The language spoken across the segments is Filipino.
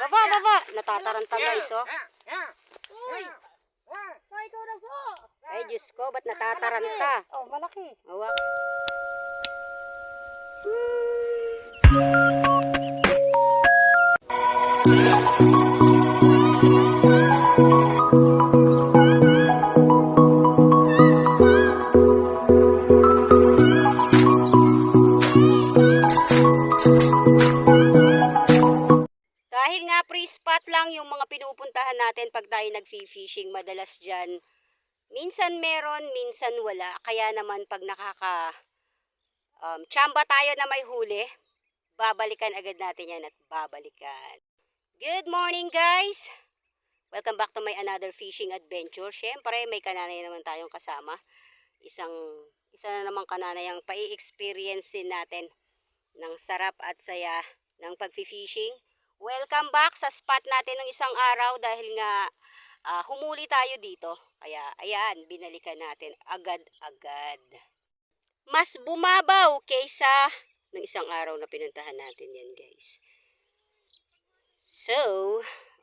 Baba, baba. Natataranta guys, oh. Uy! Ay, ikaw na so! Ay, Diyos ko, ba't natataranta? Oh, malaki. Hawak. Dahil mga pinupuntahan natin pag tayo nag-fishing madalas dyan. Minsan meron, minsan wala. Kaya naman pag nakaka um, tsamba tayo na may huli, babalikan agad natin yan at babalikan. Good morning guys! Welcome back to my another fishing adventure. Siyempre, may kananay naman tayong kasama. Isang, isa na naman kananay ang pai-experiencein natin ng sarap at saya ng pag-fishing. Welcome back sa spot natin ng isang araw dahil nga ah, humuli tayo dito. Kaya ayan, binalikan natin agad-agad. Mas bumabaw kaysa ng isang araw na pinuntahan natin yan guys. So,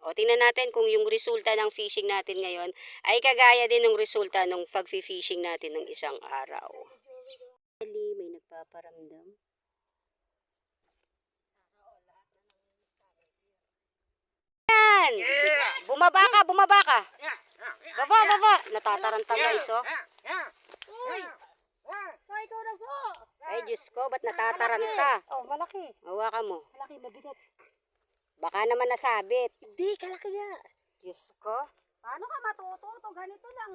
o tingnan natin kung yung resulta ng fishing natin ngayon ay kagaya din ng resulta ng pag-fishing natin ng isang araw. May nagpaparamdam. Yan! Bumaba ka, bumaba ka. Baba, baba. Natataranta guys, oh. Uy! Ay, ikaw na so! Ay, Diyos ko, ba't natataranta? Oh, malaki. Hawakan mo. Malaki, mabigat. Baka naman nasabit. Hindi, kalaki nga. Diyos ko. Paano ka matututo? Ganito lang.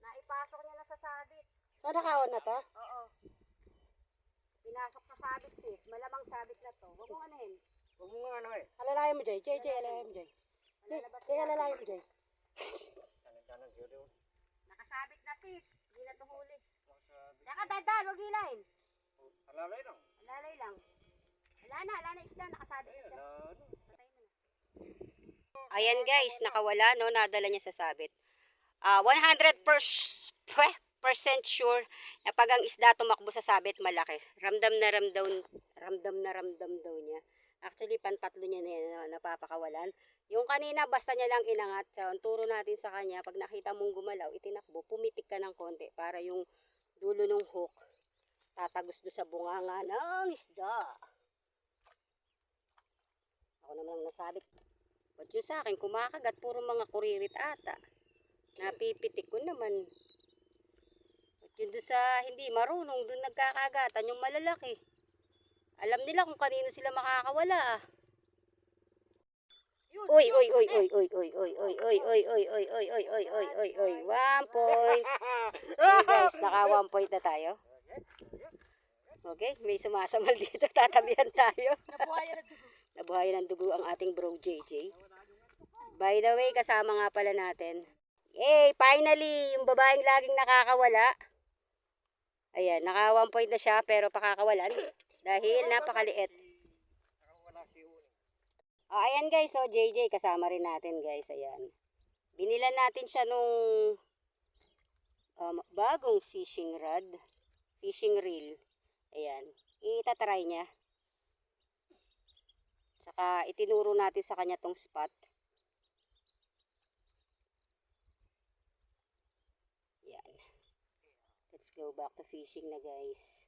Naipasok niya na sa sabit. So, nakaon na to? Oo. Pinasok sa sabit sis. Malamang sabit na to. Huwag mong anuhin. Huwag mo nga ano eh. Alalayan mo, Jay. Jay, Jay, alalayan mo, Jay. Jay, Jay, alalayan mo, Jay. Tanag-tanag yun yun. Nakasabit na sis. Hindi na tuhuli. Saka dadal, huwag hilahin. Alalay lang. Lalay lang. Wala na, wala na isda. Nakasabit na siya. Patay mo na. Ayan guys, nakawala no, nadala niya sa sabit. Ah, 100% percent sure na pag ang isda tumakbo sa sabit malaki. Ramdam na ramdam, ramdam na ramdam daw niya. Actually, pantatlo niya na yan na napapakawalan. Yung kanina, basta niya lang inangat. So, ang turo natin sa kanya, pag nakita mong gumalaw, itinakbo, pumitik ka ng konti para yung dulo ng hook tatagos do sa bunganga ng isda. Ako naman ang nasabit. Ba't yun sa akin, kumakagat, puro mga kuririt ata. Napipitik ko naman. Ba't yun doon sa hindi marunong, doon nagkakagatan, yung malalaki. Alam nila kung kanino sila makakawala ah. Uy, uy, uy, uy, uy, uy, uy, uy, uy, uy, uy, uy, uy, uy, uy, uy, uy, uy, one point. Okay guys, naka one point na tayo. Okay, may sumasamal dito, tatabihan tayo. Nabuhayan na dugo. Nabuhayan ng dugo ang ating bro JJ. By the way, kasama nga pala natin. Yay! Finally! Yung babaeng laging nakakawala. Ayan, naka one point na siya pero pakakawalan. Dahil napakaliit. Oh, ayan guys, so JJ kasama rin natin guys, ayan. Binilan natin siya nung um, bagong fishing rod, fishing reel. Ayan, itatry niya. Tsaka itinuro natin sa kanya tong spot. Yan. Let's go back to fishing na guys.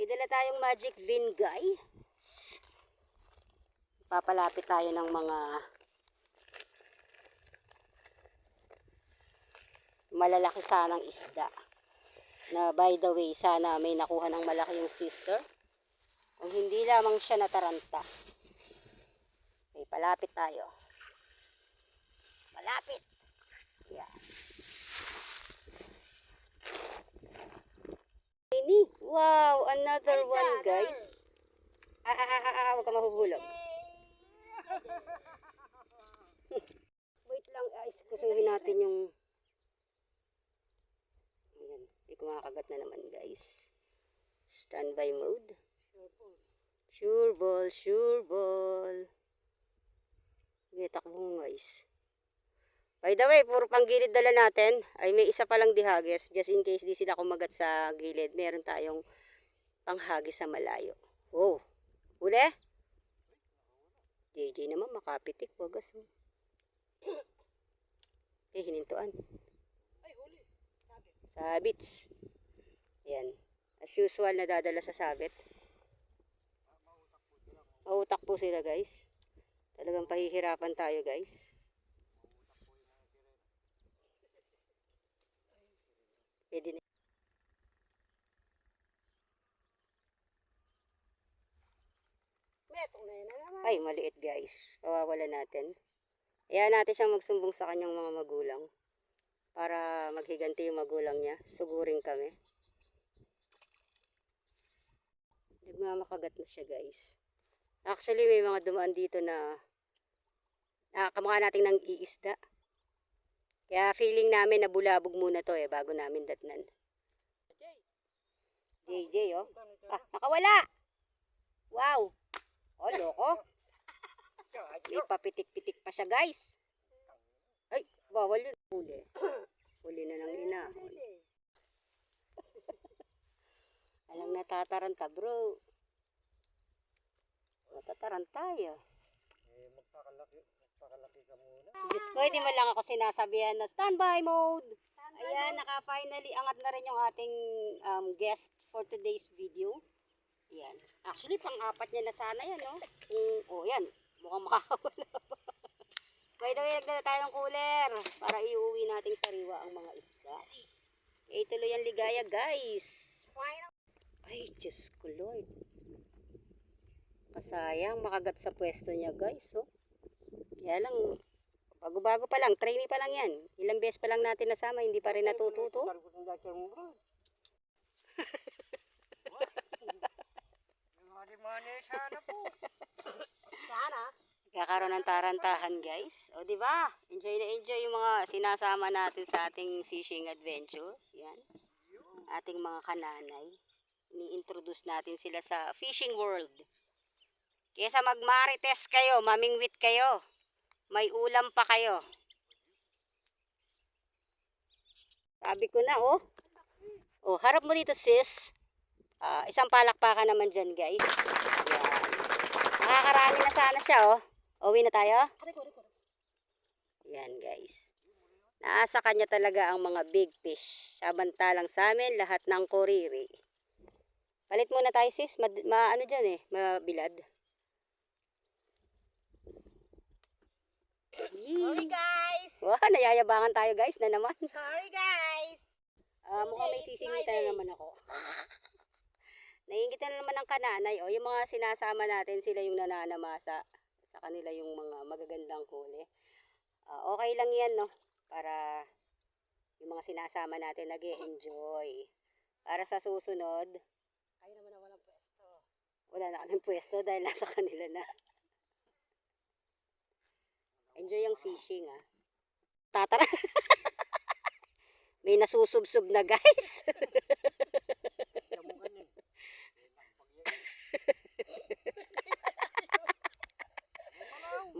May dala tayong magic vin guy. Papalapit tayo ng mga malalaki sanang isda. Na by the way, sana may nakuha ng malaki yung sister. Kung hindi lamang siya nataranta. Okay, palapit tayo. Malapit. Yeah. Wow, another one, guys. Ah, ah, ah, ah, ah, huwag ka mahuhulog. Wait lang, guys. Kusuhin natin yung... Ayan, may kumakagat na naman, guys. Standby mode. Sure ball, sure ball. Okay, takbo mo, guys. By the way, puro pang gilid dala natin. Ay may isa palang dihages. Just in case di sila kumagat sa gilid. Meron tayong Panghagi sa malayo. Oh, huli? JJ naman makapitik, wagas mo. Eh, hinintuan. Ay, huli. Sabi. Sabits. Yan. As usual, nadadala sa sabit. Mautak po sila, guys. Talagang pahihirapan tayo, guys. Pwede na. Metong na yun na naman. Ay, maliit, guys. Pawawala natin. Hayaan natin siyang magsumbong sa kanyang mga magulang. Para maghiganti yung magulang niya. Sugurin kami. Nagmamakagat na siya, guys. Actually, may mga dumaan dito na ah, kamukha nating nang iisda. Kaya feeling namin na bulabog muna to eh, bago namin datnan. JJ, oh. Ah, nakawala! Wow! Oh, loko. May papitik-pitik pa siya, guys. Ay, bawal yun. Huli. Huli na ng ina. Alang natataranta, bro. Natataranta tayo. Eh, magpakalaki, magpakalaki ka muna. Diyos ko, hindi mo lang ako sinasabihan na standby mode. Ayan, naka-finally angat na rin yung ating um, guest for today's video. Ayan. Actually, pang-apat niya na sana yan, no? Kung, oh, yan. Mukhang makakawala pa. By the way, nagdala tayo ng cooler para iuwi nating sariwa ang mga isda. Eh, tuloy ang ligaya, guys. Ay, Diyos ko, Lord. Kasayang, makagat sa pwesto niya, guys, oh. Kaya lang, bago-bago pa lang, trainee pa lang yan. Ilang beses pa lang natin nasama, hindi pa rin natututo. Kakaroon ng tarantahan, guys. O, di ba? Enjoy na enjoy yung mga sinasama natin sa ating fishing adventure. Yan. Ating mga kananay. Ni-introduce natin sila sa fishing world. Kesa magmarites kayo, mamingwit kayo. May ulam pa kayo. Sabi ko na, oh. Oh, harap mo dito, sis. Ah, isang palakpakan naman dyan, guys. Yan. Nakakarami na sana siya, oh. Uwi na tayo? Yan, guys. Nasa kanya talaga ang mga big fish. Samantalang sa amin, lahat ng kuriri. Palit muna tayo, sis. Ma, ma ano dyan eh, mabilad. Sorry guys. Wow, nayayabangan tayo, guys, na naman. Sorry guys. Ah, mukhang may sisingitan na naman ako. Naiingitan na naman ng kananay. O, yung mga sinasama natin, sila yung nananamasa. Sa kanila yung mga magagandang huli. Ah, okay lang yan, no? Para yung mga sinasama natin nag enjoy Para sa susunod, Kayo naman na walang pwesto. wala na kaming pwesto dahil nasa kanila na. Enjoy yung fishing, ah. Tatara. May nasusubsob na, guys.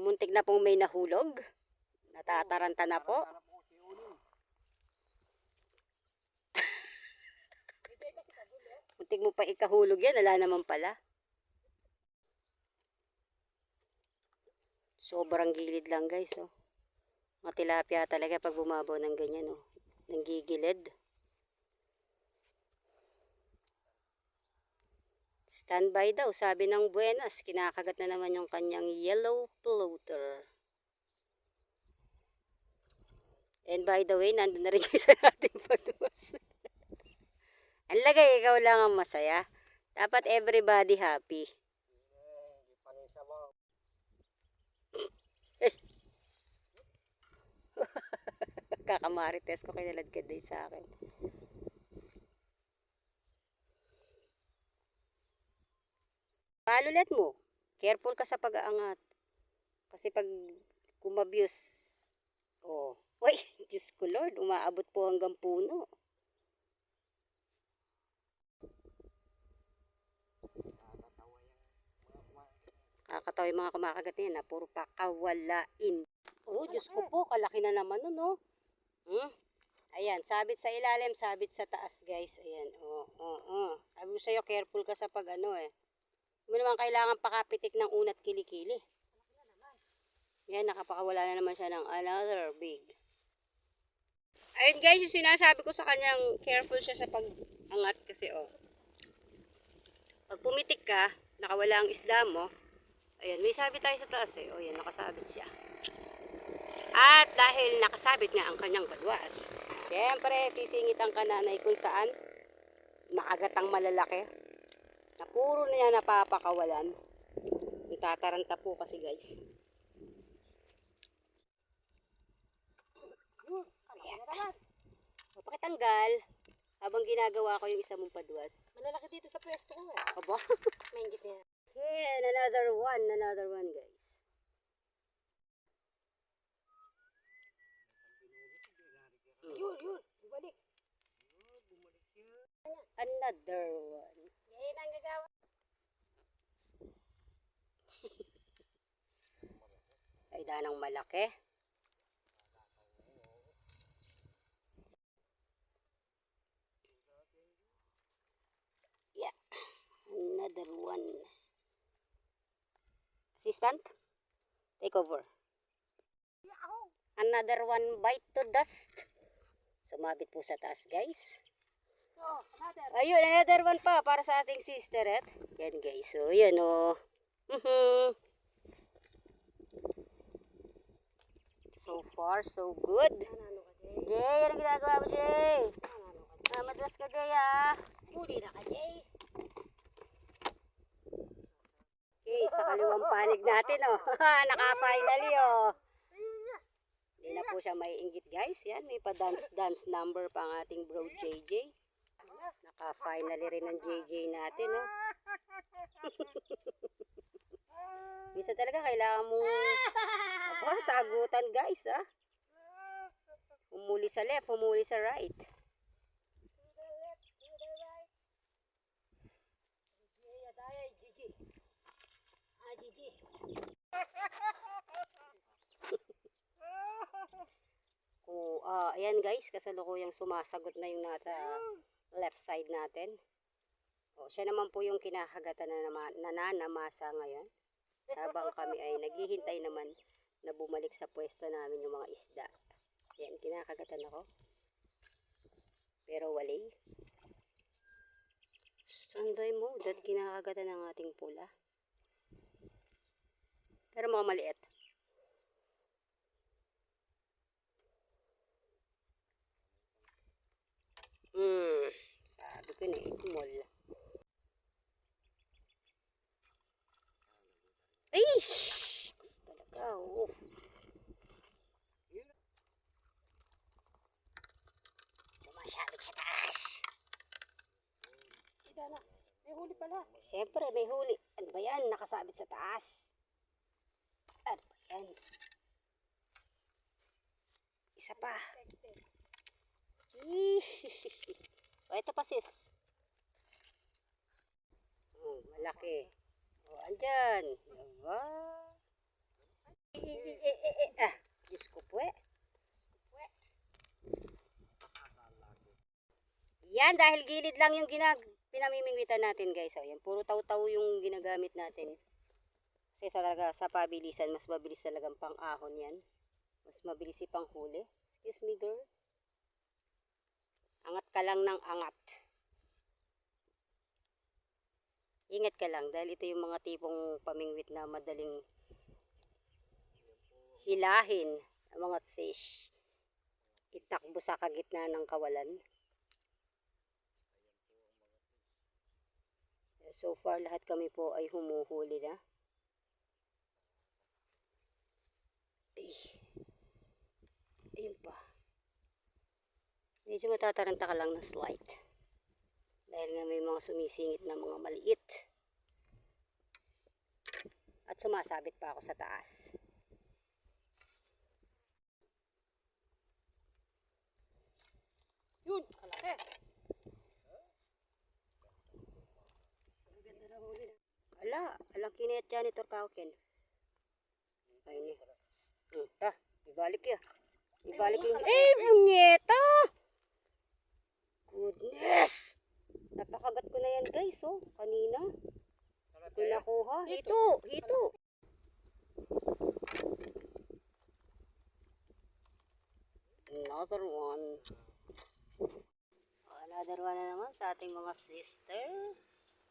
Muntik na pong may nahulog. Natataranta na po. Muntik mo pa ikahulog yan. Wala naman pala. Sobrang gilid lang guys. Oh. Mga tilapia talaga pag bumabaw ng ganyan. Oh. Nanggigilid. Standby daw, sabi ng Buenas. Kinakagat na naman yung kanyang yellow floater. And by the way, nandun na rin yung isa nating patuwas. ang lagay, ikaw lang ang masaya. Dapat everybody happy. Eh, Hindi pa rin sa mga Kakamarites ko kinaladkad day sa akin. Palulet mo. Careful ka sa pag-aangat. Kasi pag kumabuse, oh, Uy, Diyos ko Lord, umaabot po hanggang puno. Nakakatawa yung mga kumakagat na yan, na puro pakawalain. Oh, Diyos ko po, kalaki na naman nun, oh. Hmm? Ayan, sabit sa ilalim, sabit sa taas, guys. Ayan, oo, oo, oo. Sabi ko sa'yo, careful ka sa pag ano eh. Hindi mo naman kailangan pakapitik ng unat kilikili. Yan, nakapakawala na naman siya ng another big. Ayun guys, yung sinasabi ko sa kanyang careful siya sa pag-angat kasi oh. Pag pumitik ka, nakawala ang isda mo, ayan, may sabit tayo sa taas eh. O yan, nakasabit siya. At dahil nakasabit nga ang kanyang badwas, syempre sisingit ang kananay kung saan makagatang malalaki na puro niya napapakawalan. Tataranta po kasi guys. Pakitanggal habang ginagawa ko yung isa mong padwas. Malalaki dito sa pwesto ko eh. Aba? Maingit niya. And another one, another one guys. Yun, yun. Bumalik. Another one. Yan ang gagawa. Ay, danang malaki. Yeah. Another one. Assistant? Take over. Another one bite to dust. Sumabit po sa taas, guys. So, another. Ayun, another one pa para sa ating sister. Eh. Yan, guys. So, yan, oh. Mhm. So far, so good. Jay? Ano ginagawa mo, Jay? Ah, madras ka, Jay, ah. Huli na ka, Jay. Okay, sa kaliwang panig natin, oh. Naka-finally, oh. Hindi na po siya may inggit, guys. Yan, may pa-dance-dance number pa ang ating bro, JJ. Naka-finally rin ang JJ natin, oh. Minsan talaga kailangan mong aba, sagutan, guys, ah. Humuli sa left, humuli sa right. Jay, adaya, Gigi. Ah, Gigi. Kung, ah, ayan guys, kasalukuyang sumasagot na yung nasa left side natin. O, siya naman po yung kinakagatan na nama, nananamasa ngayon. Habang kami ay naghihintay naman na bumalik sa pwesto namin yung mga isda. Ayan, kinakagatan ako. Pero wali. Standby mode at kinakagatan ng ating pula. Pero mga maliit. Hmm, sabi ko na ikmol. Ay! Talaga, oh. Sumasabit sa taas. Ida na. May huli pala. Siyempre, may huli. Ano ba yan? Nakasabit sa taas. Ano ba yan? Isa pa. o, ito pa sis. Oh, malaki. O, andyan. Diba? Eh, eh, eh, eh, ah, Diyos ko po eh. Yan, dahil gilid lang yung ginag pinamimingwitan natin guys. O, yan, puro taw-taw yung ginagamit natin. Kasi talaga sa pabilisan, mas mabilis talagang pang ahon yan. Mas mabilis ipang huli. Excuse me girl. Angat ka lang ng angat. Ingat ka lang dahil ito yung mga tipong pamingwit na madaling hilahin ang mga fish. Itakbo sa kagitna ng kawalan. So far, lahat kami po ay humuhuli na. Ay. Ayun pa. Medyo matataranta ka lang ng slight. Dahil nga may mga sumisingit na mga maliit. At sumasabit pa ako sa taas. Yun, kalaki. Ala, alang kinit janitor kaukin. Ayun eh. Hmm, ta, ibalik ya. Ibalik yung... Eh, bunyeta! Goodness! Napakagat ko na yan guys, oh. Kanina. Ko nakuha. Hito! Hito! Another one. Oh, Another one na naman sa ating mga sister.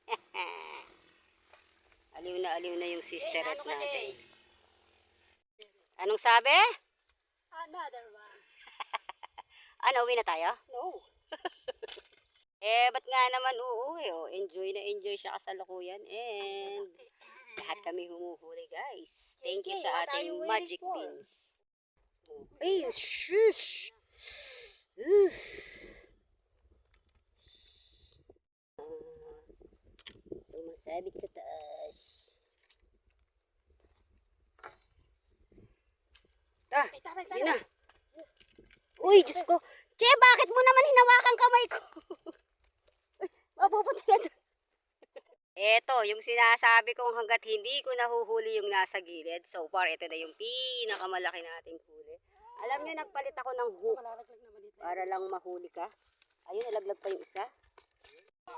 aliw na aliw na yung sisterette natin. Anong sabi? Another one. Ano, uwi na tayo? No. Eh, ba't nga naman uuwi? Oh, enjoy na enjoy siya kasalukuyan. And lahat kami humuhuli, guys. Thank you sa ating magic beans. Ay, shush! Ah, Sumasabit sa taas. Ah, yun na. Uy, Diyos ko. Che, bakit mo naman hinawakan kamay ko? Mapupunta na doon. Eto, yung sinasabi kong hanggat hindi ko nahuhuli yung nasa gilid. So far, ito na yung pinakamalaki nating huli. Alam nyo, nagpalit ako ng hook para lang mahuli ka. Ayun, nalaglag pa yung isa.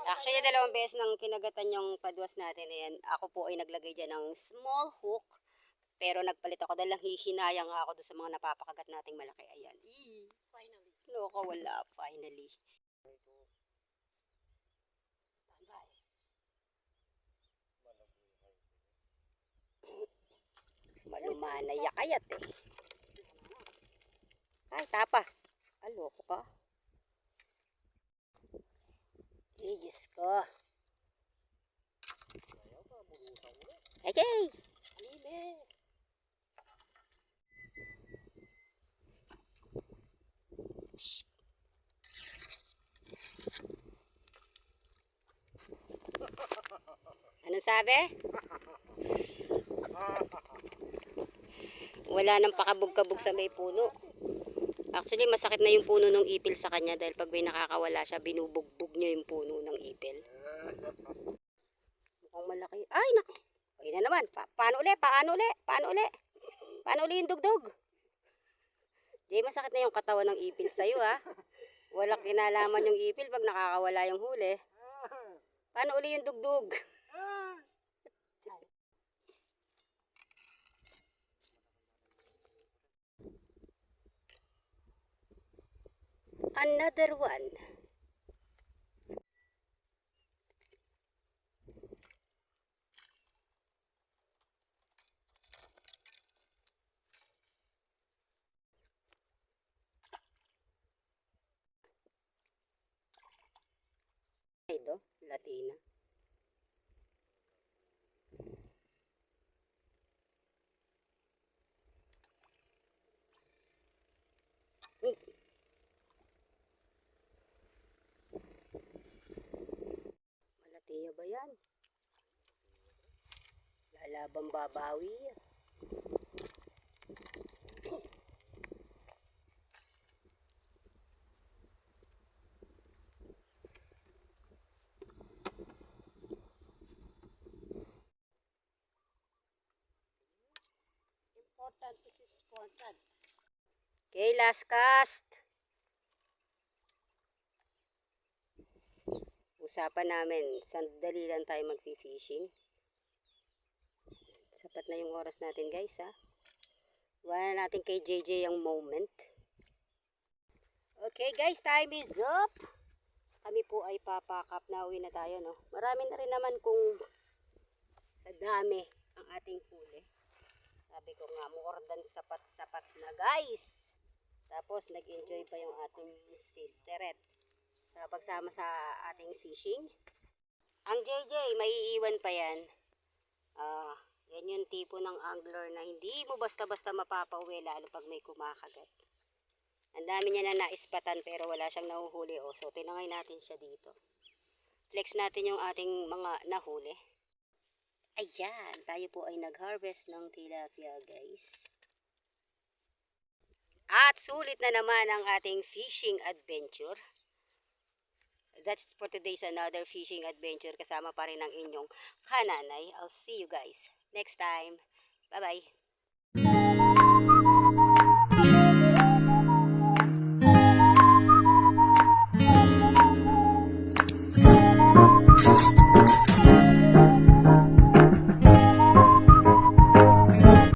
Actually, dalawang beses nang kinagatan yung padwas natin. Ayan, ako po ay naglagay dyan ng small hook. Pero nagpalit ako dahil lang hihinayang ako doon sa mga napapakagat nating malaki. Ayan. Finally. Loko, wala. Finally. Malumana yakayat eh. Ay, tapa. Aloko ka. Ay, Diyos ko. Okay. Halili. Anong sabi? Wala nang pakabog-kabog sa may puno. Actually, masakit na yung puno ng ipil sa kanya dahil pag may nakakawala siya, binubugbog niya yung puno ng ipil. Mukhang malaki. Ay, naku. Ayun na naman. Pa- paano uli? Paano uli? Paano uli? Paano uli yung dugdog? Di, masakit na yung katawan ng ipil sa'yo, ha? Walang kinalaman yung ipil pag nakakawala yung huli. Paano uli yung dugdog? Another one. Yan? Lalabang babawi. Important is important. Okay, last cast. Usapan namin, sandali lang tayo mag-fishing. Sapat na yung oras natin guys ha. Iwanan natin kay JJ yung moment. Okay guys, time is up. Kami po ay papakap na uwi na tayo no. Marami na rin naman kung sa dami ang ating huli. Sabi ko nga, more than sapat-sapat na guys. Tapos nag-enjoy pa yung ating sisteret sa pagsama sa ating fishing. Ang JJ, maiiwan pa yan. Ah, yan yung tipo ng angler na hindi mo basta-basta mapapauwi lalo pag may kumakagat. Ang dami niya na naispatan pero wala siyang nahuhuli. O, so tinangay natin siya dito. Flex natin yung ating mga nahuli. Ayan, tayo po ay nag-harvest ng tilapia guys. At sulit na naman ang ating fishing adventure. That's for today's another fishing adventure. Kasama pa rin ang inyong kananay. I'll see you guys next time. Bye-bye.